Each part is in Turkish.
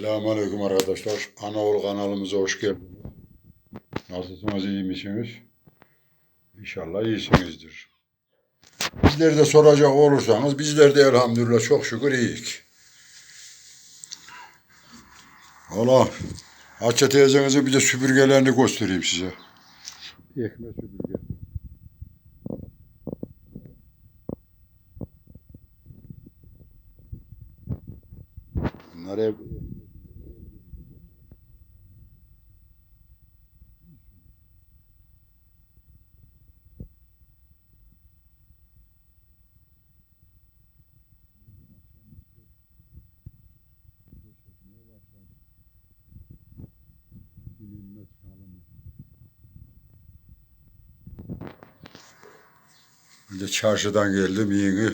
Selamünaleyküm arkadaşlar. Anaol kanalımıza hoş geldiniz. Nasılsınız, iyi misiniz? İnşallah iyisinizdir. Bizleri de soracak olursanız bizler de elhamdülillah çok şükür iyiyiz. Valla Hatice teyzenizin bir de süpürgelerini göstereyim size. Ekmek süpürge. Bunlar hep De çarşıdan geldim yeni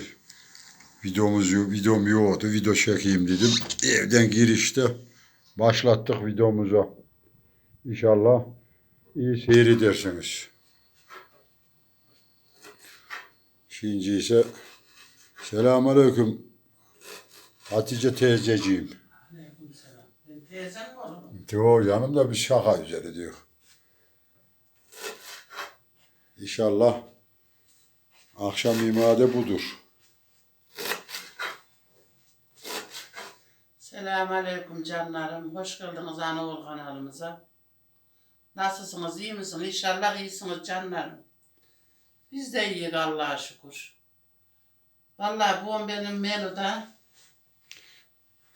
videomuz videom yoktu. Video çekeyim dedim. Evden girişte başlattık videomuza. İnşallah iyi seyredersiniz. Şimdi ise Selamünaleyküm Hatice teyzeciğim. Oğlum? Diyor yanımda bir şaka üzeri diyor. İnşallah akşam imade budur. Selamun Aleyküm canlarım. Hoş geldiniz Anaol kanalımıza. Nasılsınız? iyi misiniz? İnşallah iyisiniz canlarım. Biz de iyiyiz Allah'a şükür. Vallahi bu benim menüde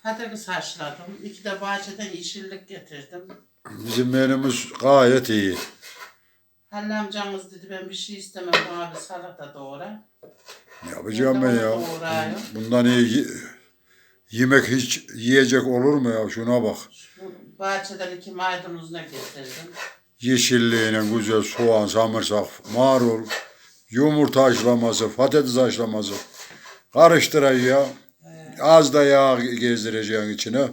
patates haşladım. İki de bahçeden yeşillik getirdim. Bizim menümüz gayet iyi. Halil dedi ben bir şey istemem bana bir salata doğra. Ne yapacağım ben ya? Doğrayım. Bundan iyi ye- yemek hiç yiyecek olur mu ya? Şuna bak. Şu bahçeden iki maydanoz ne getirdim. Yeşilliğine güzel soğan, samırsak, marul, yumurta haşlaması, patates haşlaması. Karıştırayım ya. Az da yağ gezdireceksin içine.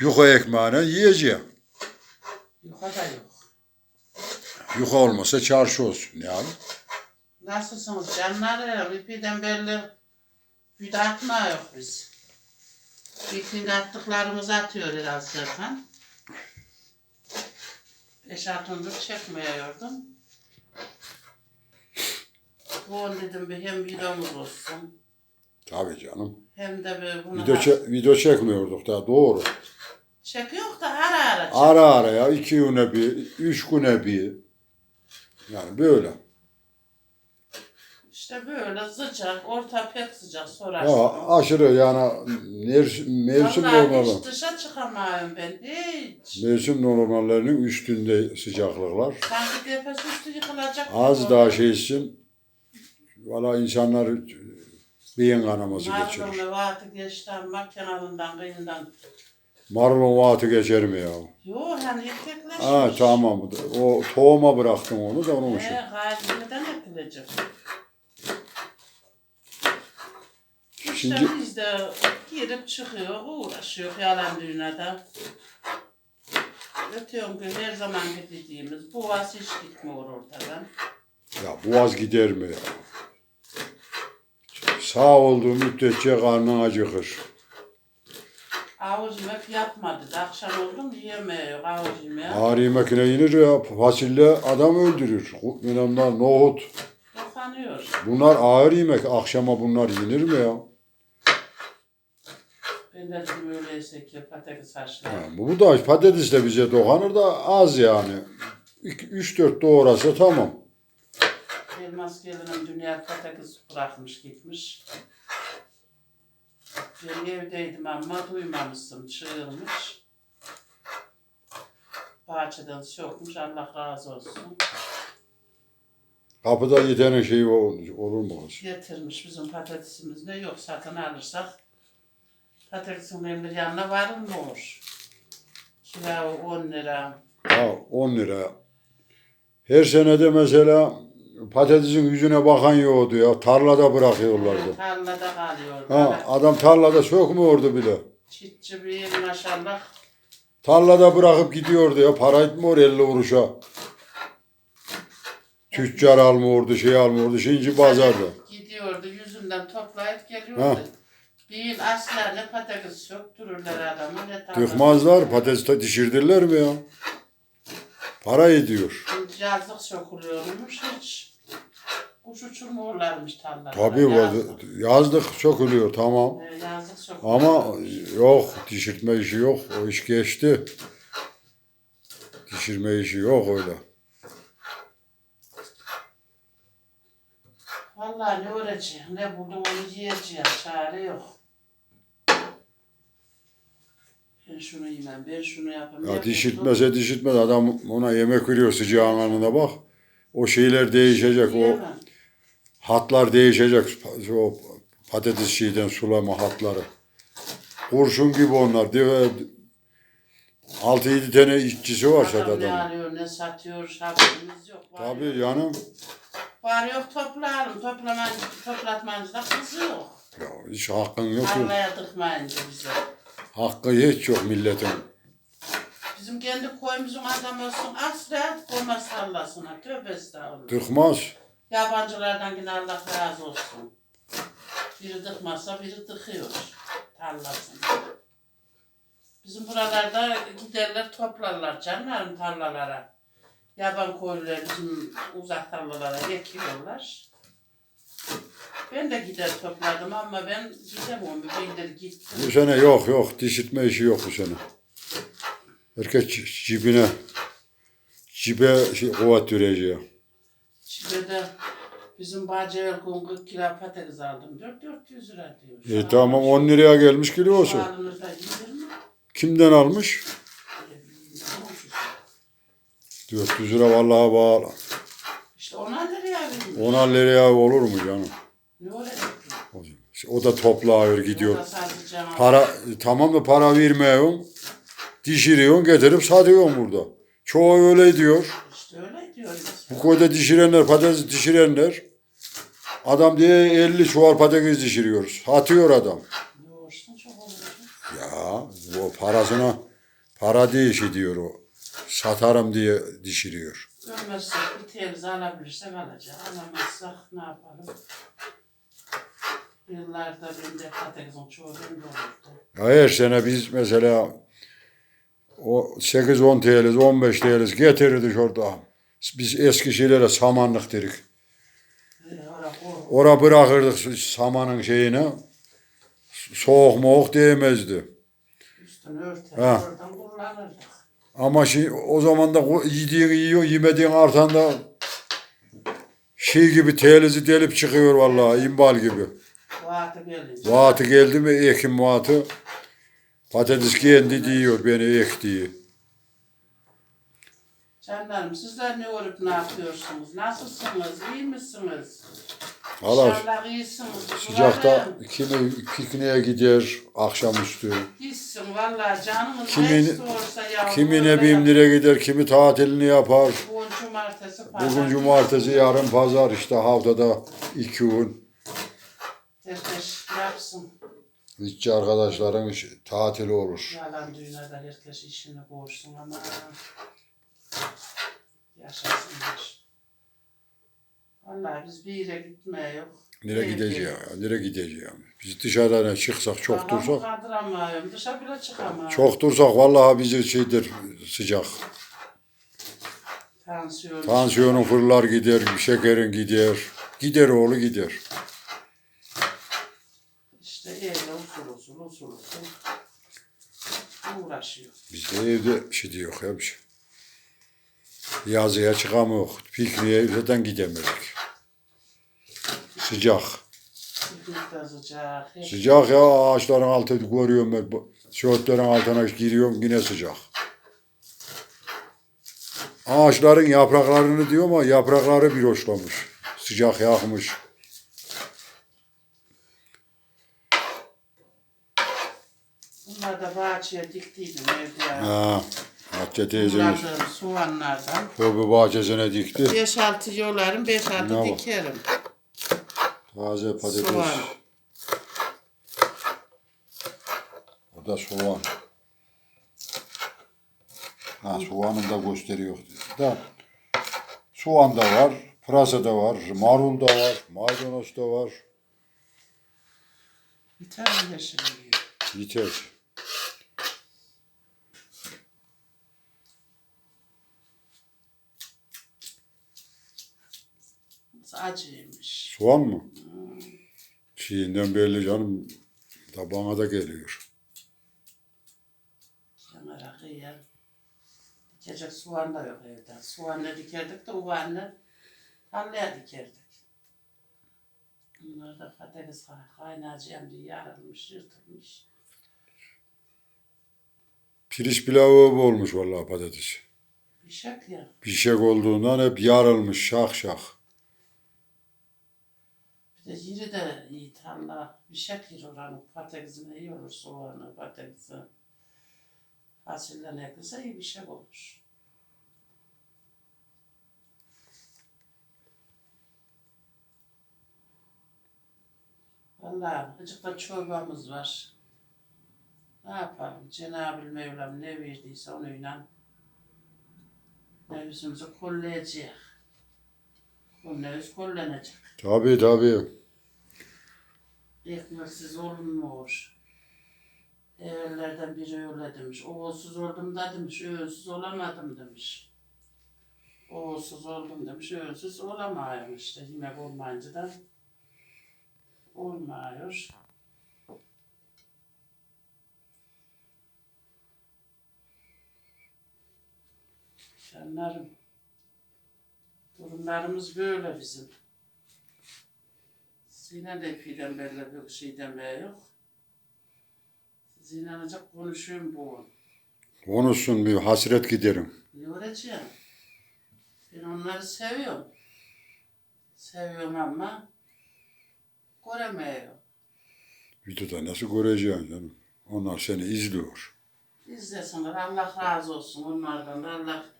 Yuka ekmeğine yiyeceğim. Yukarıda yok. Yuka olmasa çarşı olsun yani. Nasılsınız canlarım? İpiden belli bir de atma yok biz. Bitkin attıklarımızı atıyor biraz Serkan. Beş altı gündür çekmiyordum. Bu on dedim bir hem videomuz olsun. Tabii canım. Hem de bir bunu Video, çe- video çekmiyorduk da doğru. çekiyor da ara ara. Ara ara ya iki güne bir, üç güne bir. Yani böyle. İşte böyle sıcak, orta pek sıcak sorarsın. Ya aşırı yani mevsim, mevsim Vallahi normalı. hiç dışa çıkamıyorum ben hiç. Mevsim normallerinin üstünde sıcaklıklar. Sanki tepesi üstü yıkılacak. Az gibi daha oluyor. şey için valla insanlar beyin kanaması geçirir. Mardin'le vaati geçti ama kenarından kıyından. Marlon vaatı geçer mi ya? Yo hani erkekleşmiş. Ha tamam. O tohuma bıraktım onu da onun için. Gayet neden ekilecek? İşte Şimdi biz de girip çıkıyor, uğraşıyor yalan dünyada. Ötüyorum ki her zaman gideceğimiz bu vas hiç gitmiyor ortadan. ya boğaz gider mi ya? Sağ olduğu müddetçe karnın acıkır. Avuç yemek yapmadı akşam oldu mu yiyemiyor avuç yemeği. Ağır yemekine yenir ya. Fasulye adam öldürür. Bunlar nohut. Dokanıyor. Bunlar ağır yemek. Akşama bunlar yenir mi ya? Ben de dedim öyleyse ki patates haşlar. Ha, bu da patates de bize dokanır da az yani. 3-4 doğrasa tamam. Elmas gelinim dünya patates bırakmış gitmiş. Ben evdeydim ama duymamıştım çığırmış. Bahçeden sokmuş Allah razı olsun. Kapıda yetenin şeyi olur, olur mu? Getirmiş bizim patatesimiz ne yok satın alırsak. Patatesin emir yanına varır mı olur? Kira 10 lira. Ha, 10 lira. Her senede mesela patatesin yüzüne bakan yoktu ya. Tarlada bırakıyorlardı. Tarlada kalıyor. Ha, adam tarlada sökmüyordu bile. Çitçi bir maşallah. Tarlada bırakıp gidiyordu ya. Para etmiyor 50 kuruşa. Tüccar almıyordu, şey almıyordu. Şimdi pazarda. Gidiyordu yüzünden toplayıp geliyordu. Ha. Değil asla ne patates söktürürler adamı ne tarlası. Tıkmazlar patates dişirdirler mi ya? Para ediyor. Yazlık sökülüyormuş hiç. Kuş uçurmuyorlarmış tarlalara. Tabii yazlık. yazlık sökülüyor tamam. Ee, Yazlık sökülüyor. Ama yok dişirtme işi yok. O iş geçti. Dişirme işi yok öyle. Vallahi ne öğreteceğim, ne buldum onu yiyeceğim, çare yok. Ben şunu yemem, ben şunu yapayım. Ya ne dişirtmese dişirtmez adam ona yemek veriyor sıcağın anına bak. O şeyler değişecek. O yiyemem. hatlar değişecek. O patates şeyden sulama hatları. Kurşun gibi onlar. Diyor, 6-7 tane işçisi var Adam ne adamın. alıyor, ne satıyor, haberimiz yok. Var Tabii yok. canım. Var yok toplayalım, toplaman, toplatmanız da kızı yok. Ya hiç hakkın yok. Tarlaya tıkmayınca bize. Hakkı hiç yok milletin. Bizim kendi koyumuzun adam olsun asla koymaz tarlasına. Tövbe estağfurullah. Tıkmaz. Yabancılardan yine Allah razı olsun. Biri tıkmazsa biri tıkıyor tarlasını. Bizim buralarda giderler toplarlar canlarım tarlalara. Yaban koyunlar bizim uzak tarlalara ekiyorlar. Ben de gider topladım ama ben gidemiyorum. Bir de gittim. Bu sene yok yok. Dişitme işi yok bu sene. Herkes ci- cibine cibe şey, kuvvet vereceği. Şimdi de bizim bacıya gün 40 kilo patates aldım. 4-400 lira diyor. E tamam 10 liraya gelmiş kilosu. Mi? Kimden almış? Bilmiyorum. 400 lira vallahi bağlı. İşte ona nereye vermiş? 10 liraya olur mu canım? O da toplar O gidiyor. Para tamam da para vermiyorsun. Dişiriyorsun getirip satıyorsun burada. Çoğu öyle diyor. İşte öyle diyoruz. Bu koyda dişirenler, patates dişirenler. Adam diye 50 çuval patates dişiriyoruz. Atıyor adam. Ya o parasına para değişi diyor o. Satarım diye dişiriyor. Ölmezsek bir temiz alabilirsek alacağız. Alamazsak ne yapalım? Yıllarda ben de patatesin çoğu bende olurdu. Her sene biz mesela o 8-10 TL, 15 TL getirirdik orada. Biz eski şeylere samanlık dedik. Ee, ora bırakırdık samanın şeyini. Soğuk moğuk değmezdi. Üstünü örter. Ha. Oradan kullanırdık. Ama şey, o zaman da yediğin yiyor, yemediğin artan da şey gibi telizi delip çıkıyor vallahi imbal gibi. Vaatı gelince. Vaatı geldi mi ekim vaatı patates kendi diyor beni ek diye. Canlarım sizler ne olup ne yapıyorsunuz? Nasılsınız? İyi misiniz? Valla İnşallah iyisiniz. sıcakta Umarım kimi pikniğe gider akşamüstü. Gitsin valla canımız Kimi- ne istiyorsa yavrum. Kimi ne bimlere gider, kimi tatilini yapar. yap. Bugün cumartesi pazar. Bugün cumartesi, yarın pazar işte haftada iki gün. Herkes yapsın. İşçi arkadaşların iş- tatili olur. Yalan dünyada herkes işini koşsun ama yaşasınlar. Vallahi biz bir yere gitmeye yok. Nereye gideceğiz ya? Nereye gideceğiz? Biz dışarıdan çıksak, çok Kafamı dursak. kaldıramıyorum. Dışa bile çıkamam. Çok dursak vallahi bizi şeydir sıcak. Tansiyon. Tansiyonun fırlar gider, şekerin gider. Gider oğlu gider. İşte evde usul usul usul uğraşıyor. Biz de evde şey diyor ya bir şey. Yazıya çıkamıyor. Pikniğe zaten gidemedik. Sıcak. Sıcak sıcak. ya ağaçların altı görüyorum ben. Şortların altına giriyorum yine sıcak. Ağaçların yapraklarını diyor ama yaprakları bir hoşlamış. Sıcak yakmış. Bunlar da bahçeye diktiydim evde ya. Ha, Hatice teyzemiz Bunlardan, soğanlardan. hobi bahçesine dikti. 5-6 yolarım, 5-6 Ne dikerim. Taze patates. Soğan. O da soğan. Ha soğanını da gösteriyor. Da soğan da var, pırasa da var, marul da var, maydanoz da var. Biter mi yeşil oluyor? Yeter. Acıymış. Soğan mı? Çiğinden belli canım. Tabağına da geliyor. Kenara kıyar. Dikecek soğan da yok evde. Soğanla dikerdik de uvanla tarlaya dikerdik. Bunlar da patates kay- kaynayacağım diye yarılmış, yırtılmış. Pirinç pilavı olmuş vallahi patates. Bir şak ya. Pişek olduğundan hep yarılmış şak şak. Yeri de iyi tarla. Bir yer oranın patatesine iyi olur soğanı, patatesi. Fasulye ekilse iyi bir şey olur. Vallahi azıcık da çorbamız var. Ne yapalım? Cenab-ı Mevlam ne verdiyse onunla nefsimizi kollayacak. O nefis kollanacak. Tabii tabii. Ekmeksiz olunmuyor. Evvellerden biri öyle demiş. Oğulsuz oldum da demiş. Öğünsüz olamadım demiş. Oğulsuz oldum demiş. Öğünsüz olamayım işte. Yemek olmayınca da olmuyor. Canlarım. Durumlarımız böyle bizim. Yine de epeyden beri bir şey demeye yok. Siz inanacak konuşuyorum bu. Konuşsun bir hasret giderim. Öğreteceğim? Ben onları seviyorum. Seviyorum ama göremiyorum. Videoda nasıl göreceksin canım? Onlar seni izliyor. İzlesinler. Allah razı olsun onlardan. da. Allah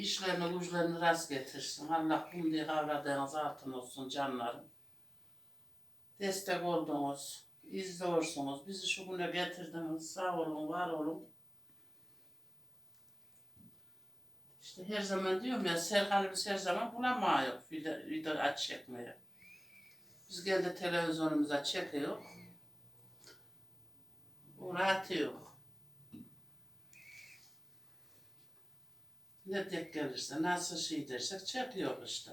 işlerini güçlerini rast getirsin. Allah kum diye kavradığınız altın olsun canlarım. Destek oldunuz. izliyorsunuz. Bizi şu güne getirdiniz. Sağ olun, var olun. İşte her zaman diyorum ya Serkan'ı biz her zaman bulamıyoruz video, video aç çekmeye. Biz kendi televizyonumuza çekiyor. Oraya atıyor. Ne tek gelirse, nasıl şey dersek çekiyor işte.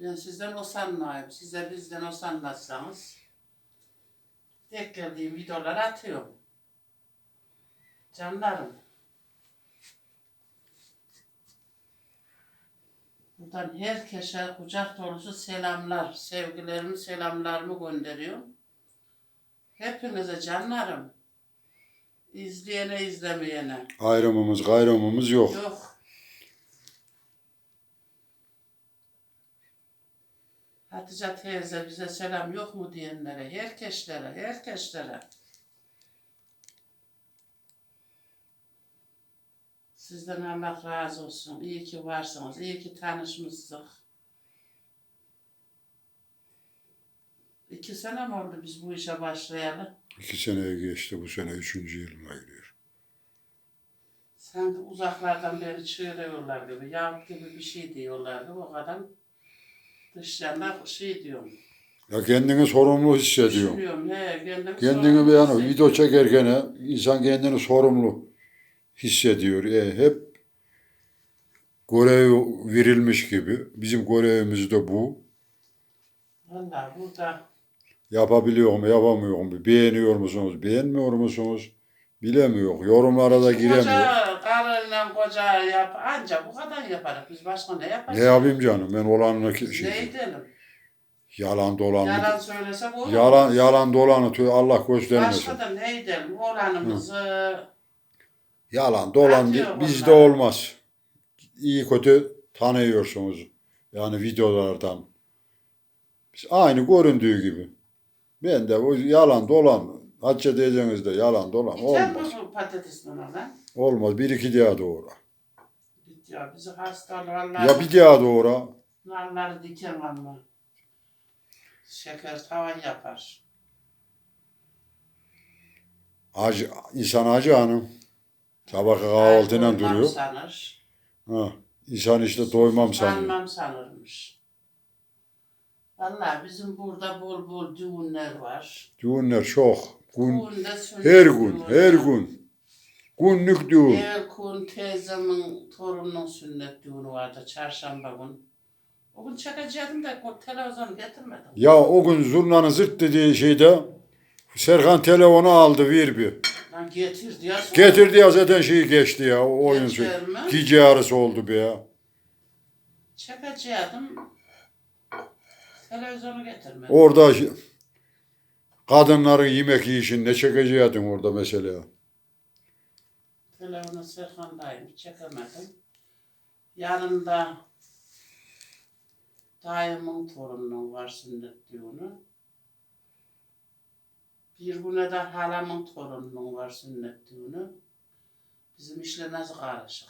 Ben sizden usanmayayım. Size bizden usanmazsanız tek geldiğim videoları atıyorum. Canlarım. Buradan herkese kucak dolusu selamlar, sevgilerimi, selamlarımı gönderiyorum. Hepinize canlarım. İzleyene izlemeyene. Ayrımımız gayrımımız yok. Yok. Hatice teyze bize selam yok mu diyenlere, herkeslere, herkeslere. Sizden Allah razı olsun. İyi ki varsınız. iyi ki tanışmışsınız. İki sene mi oldu biz bu işe başlayalı? İki seneye geçti bu sene üçüncü yılına giriyor. Sanki uzaklardan beri çığırıyorlar gibi, yahut gibi bir şey diyorlardı. O kadar dışlarına şey diyorum. Ya kendini sorumlu. Düşünüyorum, he, Kendini bir yani video çekerken insan kendini sorumlu hissediyor. E, hep görev verilmiş gibi. Bizim görevimiz de bu. Valla burada Yapabiliyor mu, yapamıyor mu? Beğeniyor musunuz, beğenmiyor musunuz? Bilemiyor. Yorumlara da giremiyor. koca karıyla koca yap, anca bu kadar yaparız. Biz başka ne yaparız? Ne yapayım canım? Ben olanını şey, ne edelim? yalan dolan. Yalan söylesek olur. Yalan yalan dolanı tüy Allah göstermesin. Başka da ne edelim? Olanımızı Yalan dolan Atıyor bi- bizde bunlar. olmaz. İyi kötü tanıyorsunuz. Yani videolardan. Biz aynı göründüğü gibi. Ben de o yalan dolan teyzeniz de yalan dolan biter mi olmaz. bu patates lan? Olmaz. Bir iki daha doğru. Git ya bizi hastalarlar. Ya bir daha doğru. Narları diken ama. Şeker tavan yapar. Acı, insan acı hanım. Sabah kahvaltıyla Doymam duruyor. sanır. Ha, insan işte doymam sanıyor. Sanmam sanırmış. Vallahi bizim burada bol bol düğünler var. Düğünler çok. Gün, Düğünde sünnet her gün, düğünü her gün. Günlük düğün. Evvel gün teyzemin torununun sünnet düğünü vardı çarşamba gün. O gün çekeceğim de o televizyonu getirmedim. Ya o gün zurnanın zırt dediği şeyde Serkan telefonu aldı ver bir. Lan getir diye sonra- Getirdi ya zaten şeyi geçti ya o oyun. Geçer mi? Gece yarısı oldu be ya. Çekeceğim. Televizyonu getirmedim. Orada kadınların yemek yiyişini ne çekeceydin orada mesela. Telefonu Serkan'dayım. Çekemedim. Yanında dayımın torununun var sünnet düğünü. Bir güne de halamın torununun var sünnet düğünü. Bizim işle nasıl karışık.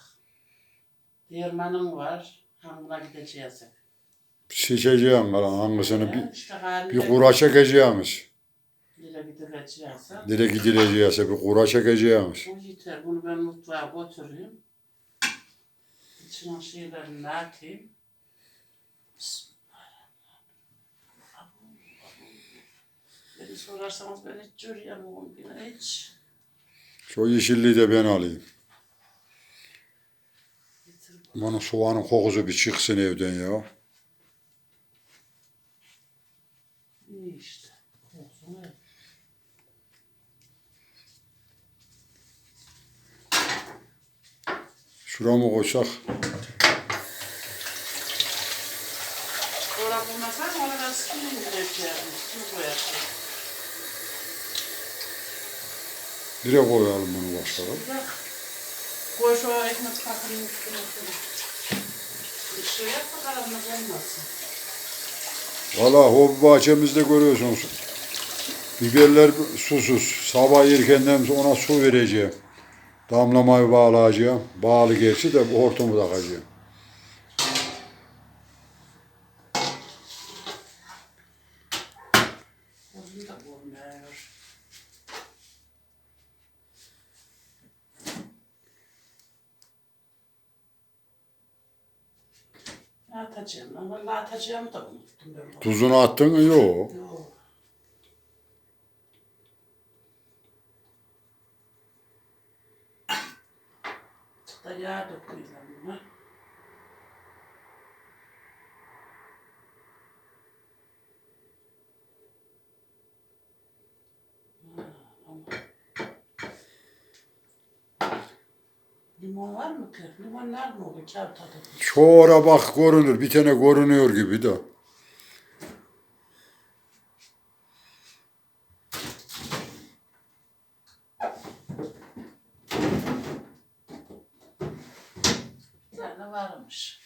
Değirmanın var. Hangına gideceğiz. Seçeceğin kalan hangisini bir, bir kura çekeceğimiz. Nereye gidileceğiz. Nereye gidileceğse bir kura çekeceğimiz. Bu yeter. Bunu ben mutfağa götüreyim. İçine şeylerini atayım. Beni sorarsanız ben hiç görüyemem yine hiç. Şu yeşilliği de ben alayım. Aman soğanın kokusu bir çıksın evden ya. İyi işte. Olsun öyle. Şuraya mı koysak? Sonra bulmasan oradan suyunu indireceğim. Su koyarsın. Nereye koyalım bunu? Bak. Koy şu ekmek pakının üstüne. Bir şey yap bakalım olmasın. Valla hobi bahçemizde görüyorsunuz. Biberler susuz. Sabah erkenden ona su vereceğim. Damlamayı bağlayacağım. Bağlı gerçi de bu hortumu takacağım. Atacağım? Vallahi atacağımı da unuttum ben. Tuzunu attın mı? Yok. Yok. Da yağ döküyorum buna. Ha, ama- Limon var mı ki? Limonlar mı olur? Kağıt tadı. Sonra bak görünür. Bir tane görünüyor gibi de. Bir tane varmış.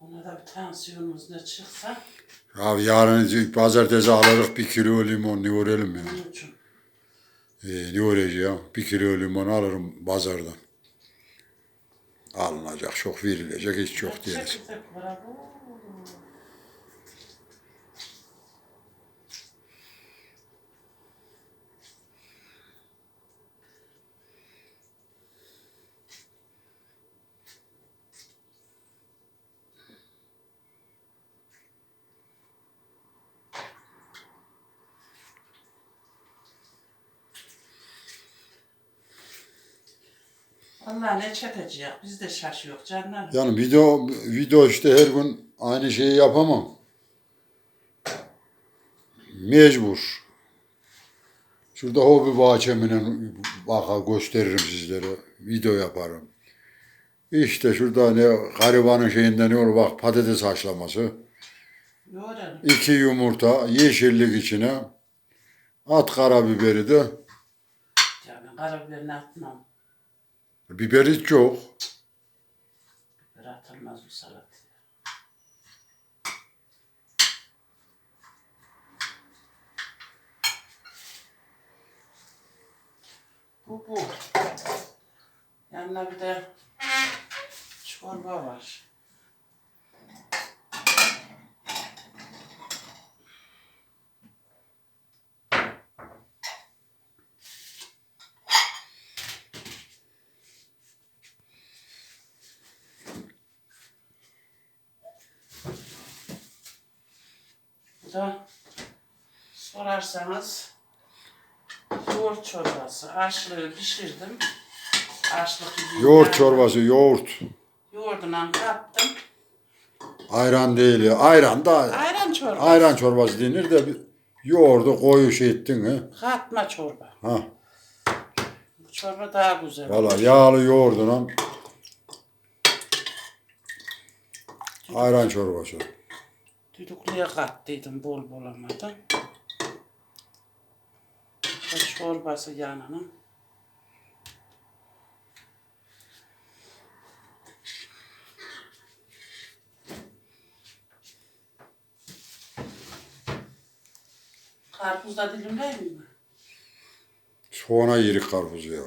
Ona da bir tansiyonumuz ne çıksa Ya yarın pazartesi alırız bir kilo limon ne görelim ya. onun için. Ee, ne olacak? Bir kilo limon alırım pazardan. Alınacak, çok verilecek, hiç çok. Çekirdek var, oo. Allah ne çekecek? Biz de şaşıyoruz canlar. Yani video video işte her gün aynı şeyi yapamam. Mecbur. Şurada hobi bahçeminin baka gösteririm sizlere. Video yaparım. İşte şurada ne garibanın şeyinde ne olur bak patates haşlaması. Yoğuralım. iki yumurta yeşillik içine. At karabiberi de. Ben karabiberini atmam. Biber hiç yok. Biber atılmaz bu salataya. Bu bu. Yanına bir de çorba var. Da sorarsanız yoğurt çorbası. Aşlığı pişirdim. Gibi. Yoğurt çorbası, yoğurt. Yoğurduna kattım. Ayran değil ya. Ayran da Ayran çorbası. ayran çorbası denir de bir yoğurdu koyu şey ettin ha. Katma çorba. Ha. Bu çorba daha güzel. Valla yağlı yoğurduna ayran çorbası. Düdüklüye kattıydım bol bol ama da. Bu çorbası yanına. Karpuz da dilimleyeyim mi? Soğana yerik karpuzu ya.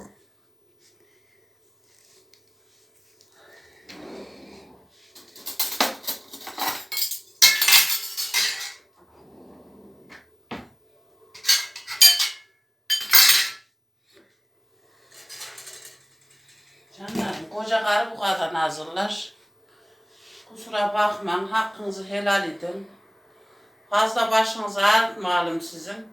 Canlarım, koca karı bu kadar hazırlar. Kusura bakmayın, hakkınızı helal edin. Fazla başınızı ağrıtmayalım sizin.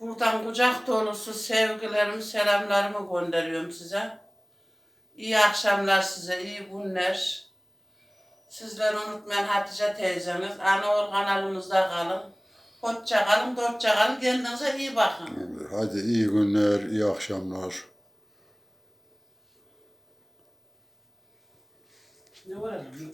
Buradan kucak dolusu sevgilerimi, selamlarımı gönderiyorum size. İyi akşamlar size, iyi günler. Sizleri unutmayın Hatice teyzeniz. Anaol kanalımızda kalın. Hoşça kalın, dostça kalın. Kendinize iyi bakın. Hadi iyi günler, iyi akşamlar. 因为什？